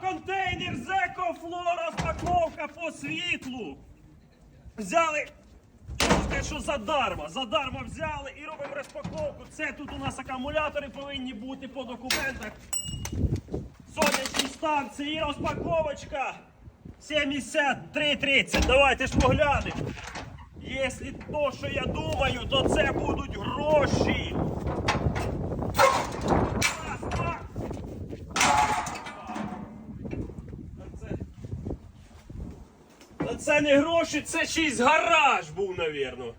контейнер з екофло, розпаковка по світлу. Взяли. Чуєте, що задарма. Задарма взяли і робимо розпаковку. Це тут у нас акумулятори повинні бути по документах. Сонячні станції розпаковочка 73.30. Давайте ж поглянемо. Якщо то, що я думаю, то це будуть гроші. Раз, два. А це- Та Це не гроші, це чийсь гараж був, навірно.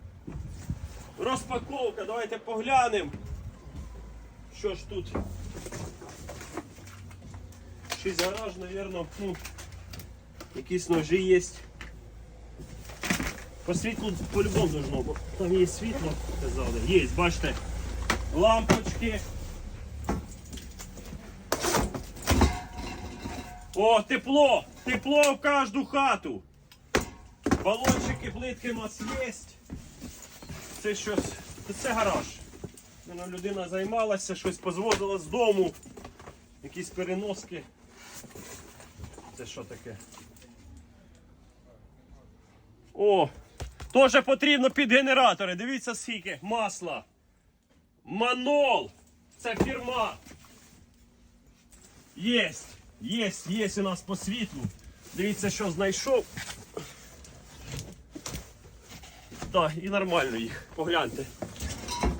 Розпаковка, давайте поглянемо. Що ж тут? Чийсь гараж, навірно, ну, якісь ножі є. По світлу по-любому должно, бо там є світло, казали. Є, бачите, лампочки. О, тепло! Тепло в кожну хату. Балончики, плитки у нас є. Це щось. Це гараж. Мене людина займалася, щось позвозила з дому. Якісь переноски. Це що таке? О! Теж потрібно під генератори. Дивіться скільки. Масла. Манол. Це фірма. Єсть. Єсть, єсть у нас по світлу. Дивіться, що знайшов. Так, і нормально їх. Погляньте.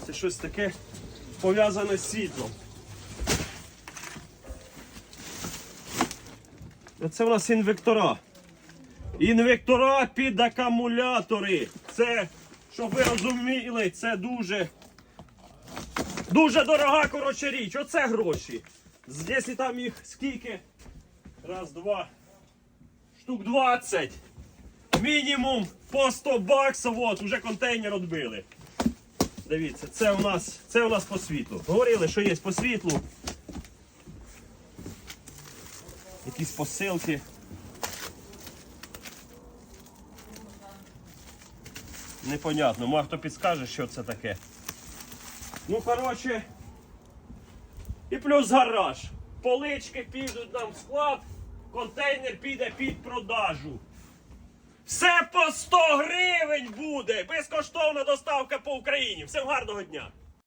Це щось таке пов'язане з світлом. Це у нас інвектора. Інвектора під акумулятори. Це, щоб ви розуміли, це дуже дуже дорога коротше річ. Оце гроші. З- Якщо там їх скільки? Раз, два. Штук 20. Мінімум по 100 баксів. От, уже контейнер відбили. Дивіться, це у нас, це у нас по світлу. Говорили, що є по світлу. Якісь посилки. Непонятно, може хто підскаже, що це таке. Ну, коротше. І плюс гараж. Полички підуть нам в склад, контейнер піде під продажу. Все по 100 гривень буде. Безкоштовна доставка по Україні. Всім гарного дня!